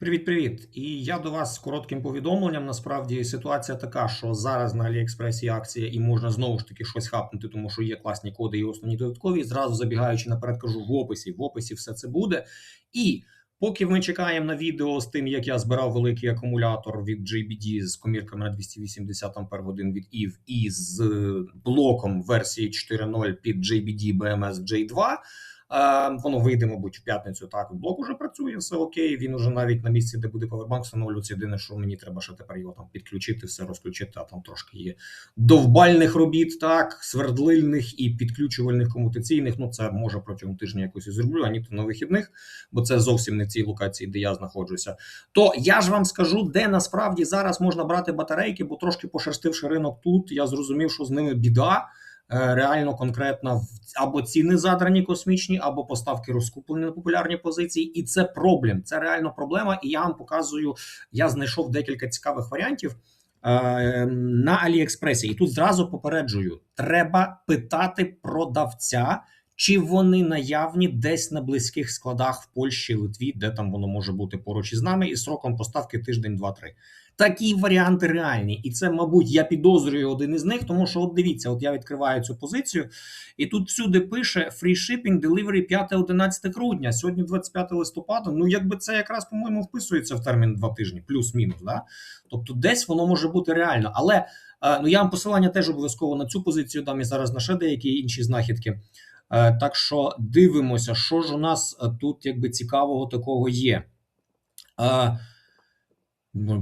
Привіт-привіт! І я до вас з коротким повідомленням. Насправді ситуація така, що зараз на Аліекспресі акція, і можна знову ж таки щось хапнути, тому що є класні коди і основні додаткові. Зразу забігаючи наперед, кажу в описі. В описі все це буде. І поки ми чекаємо на відео з тим, як я збирав великий акумулятор від JBD з комірками на 280 Ампер годин від EVE і з блоком версії 4.0 під JBD BMS J2. Воно вийде, мабуть, в п'ятницю. Так, блок уже працює, все окей. Він уже навіть на місці, де буде повербанк, встановлюється. Єдине, що мені треба ще тепер його там підключити, все розключити. А там трошки є довбальних робіт, так, свердлильних і підключувальних комутаційних. Ну, це може протягом тижня якось і зроблю, ані то на вихідних, бо це зовсім не в цій локації, де я знаходжуся. То я ж вам скажу, де насправді зараз можна брати батарейки, бо трошки пошерстивши ринок тут, я зрозумів, що з ними біда. Е, реально конкретно або ціни задрані космічні, або поставки розкуплені на популярні позиції, і це проблем. Це реально проблема. І я вам показую. Я знайшов декілька цікавих варіантів е, на Аліекспресі. І тут зразу попереджую: треба питати продавця. Чи вони наявні десь на близьких складах в Польщі, Литві, де там воно може бути поруч із нами, і сроком поставки тиждень, два-три. Такі варіанти реальні, і це, мабуть, я підозрюю один із них, тому що от дивіться, от я відкриваю цю позицію, і тут всюди пише Free Shipping Delivery 5-11 грудня. Сьогодні 25 листопада. Ну, якби це якраз, по-моєму, вписується в термін два тижні, плюс-мінус. Да? Тобто, десь воно може бути реально. Але е, ну я вам посилання теж обов'язково на цю позицію дам і зараз на ще деякі інші знахідки. Е, так що дивимося, що ж у нас е, тут якби цікавого такого є.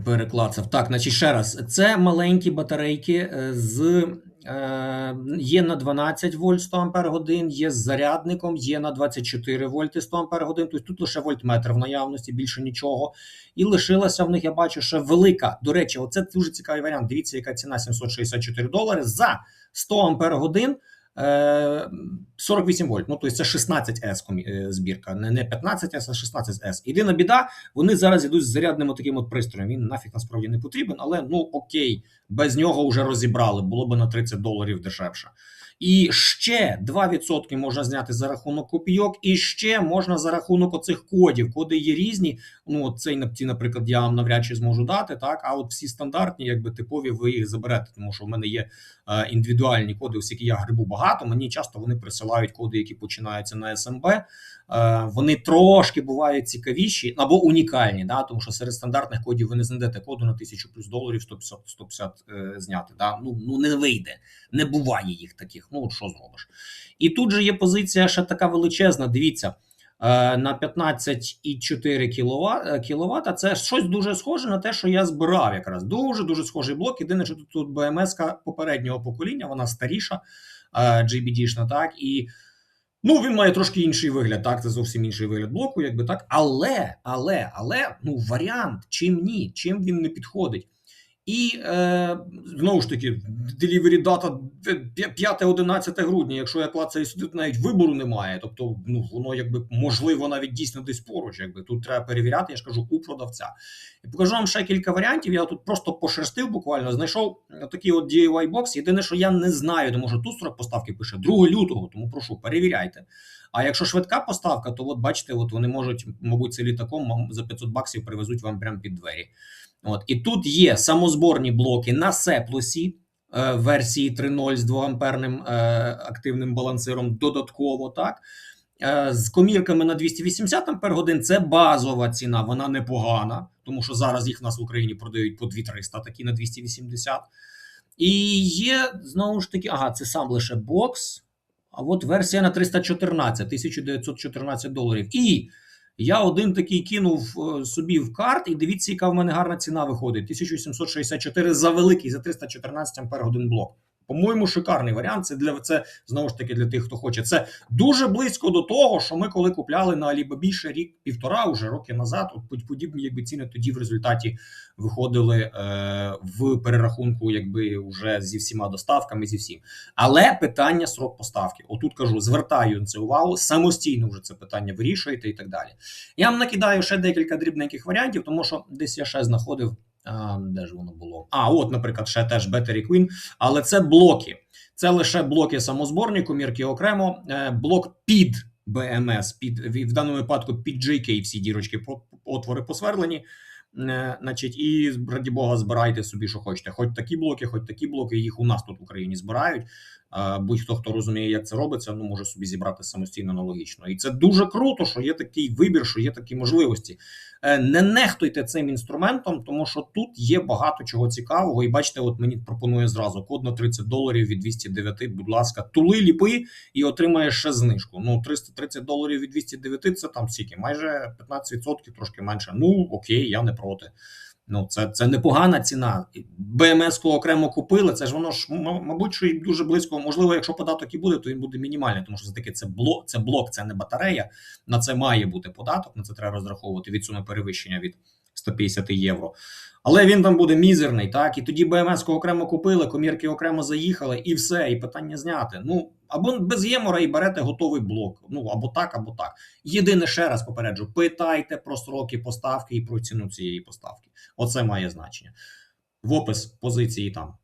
Переклацав. Так, значить, ще раз. Це маленькі батарейки з е, є на 12 вольт 100 ампер годин, є з зарядником, є на 24 вольти 100 ампер годин. Тобто тут лише вольтметр в наявності, більше нічого. І лишилася в них, я бачу, ще велика. До речі, оце дуже цікавий варіант. Дивіться, яка ціна 764 долари за 100 ампер годин. 48 е, вольт, ну тобто це 16 с е, збірка, не не 15 с а 16 с Єдина біда, вони зараз йдуть з зарядним таким от пристроєм. Він нафіг насправді не потрібен, але ну окей, без нього вже розібрали, було б на 30 доларів дешевше. І ще 2% можна зняти за рахунок копійок, і ще можна за рахунок оцих кодів. Коди є різні. Ну цей ці, наприклад, я вам навряд чи зможу дати. Так, а от всі стандартні, якби типові, ви їх заберете, тому що в мене є е, індивідуальні коди, оскільки я грибу багато. Мені часто вони присилають коди, які починаються на СМБ. Е, вони трошки бувають цікавіші або унікальні, да, тому що серед стандартних кодів ви не знайдете коду на 1000 плюс доларів 150 150 е, зняти. Да. Ну ну не вийде, не буває їх таких. Ну от що зробиш? І тут же є позиція ще така величезна. Дивіться. Е, на 15,4 кВт, Це щось дуже схоже на те, що я збирав якраз. Дуже дуже схожий блок. Єдине, що тут, тут БМС попереднього покоління, вона старіша, GBD-шна, так і Ну, він має трошки інший вигляд, так, це зовсім інший вигляд блоку, якби так. Але, але, але, ну, варіант, чим ні, чим він не підходить. І е, знову ж таки, delivery дата 5-11 грудня. Якщо я клацаю сюди, навіть вибору немає. Тобто, ну воно якби можливо навіть дійсно десь поруч. Якби тут треба перевіряти, я ж кажу у продавця. І покажу вам ще кілька варіантів. Я тут просто пошерстив буквально. Знайшов такий от DIY бокс. Єдине, що я не знаю, тому що тут строк поставки пише 2 лютого, тому прошу перевіряйте. А якщо швидка поставка, то от бачите, от вони можуть, мабуть, це літаком за 500 баксів привезуть вам прямо під двері. От І тут є самозборні блоки на сеплусі е, версії 3.0 з 2 амперним е, активним балансиром додатково. так. Е, з комірками на 280 ампер годин це базова ціна, вона непогана, тому що зараз їх в нас в Україні продають по 2300, такі на 280. І є знову ж таки, ага, це сам лише бокс. А от версія на 314 1914 доларів. І я один такий кинув е, собі в карт, і дивіться, яка в мене гарна ціна виходить. 1764 за великий, за 314 ампер годин блок. По-моєму, шикарний варіант. Це для це знову ж таки для тих, хто хоче. Це дуже близько до того, що ми коли купляли на Alibaba ще рік-півтора, уже роки назад. От подібні, якби ціни тоді в результаті виходили е, в перерахунку, якби вже зі всіма доставками, зі всім. Але питання срок поставки. Отут кажу, звертаю на це увагу, самостійно вже це питання вирішуєте і так далі. Я вам накидаю ще декілька дрібненьких варіантів, тому що десь я ще знаходив. Де ж воно було? А, от, наприклад, ще теж Battery Queen, але це блоки. Це лише блоки самозборні, комірки окремо, е, блок під BMS, під в даному випадку під JK всі дірочки отвори посверлені. Е, Значить, і раді Бога, збирайте собі, що хочете. Хоч такі блоки, хоч такі блоки. Їх у нас тут в Україні збирають. Будь-хто, хто розуміє, як це робиться, ну може собі зібрати самостійно аналогічно. І це дуже круто, що є такий вибір, що є такі можливості. Е, Не нехтуйте цим інструментом, тому що тут є багато чого цікавого. І бачите, от мені пропонує зразу код на 30 доларів від 209, Будь ласка, тули ліпи і отримаєш ще знижку. Ну 330 доларів від 209 – це там скільки? майже 15%, трошки менше. Ну окей, я не проти. Ну, це, це непогана ціна. БМС-ку окремо купили. Це ж воно ж, мабуть, що і дуже близько. Можливо, якщо податок і буде, то він буде мінімальний, тому що все-таки це блок, це блок, це не батарея. На це має бути податок. На це треба розраховувати від суми перевищення від 150 євро. Але він там буде мізерний, так і тоді БМС-ку окремо купили, комірки окремо заїхали, і все, і питання зняти. Ну або без ємора і берете готовий блок. Ну або так, або так. Єдине ще раз попереджу: питайте про сроки поставки і про ціну цієї поставки. Оце має значення. В опис позиції там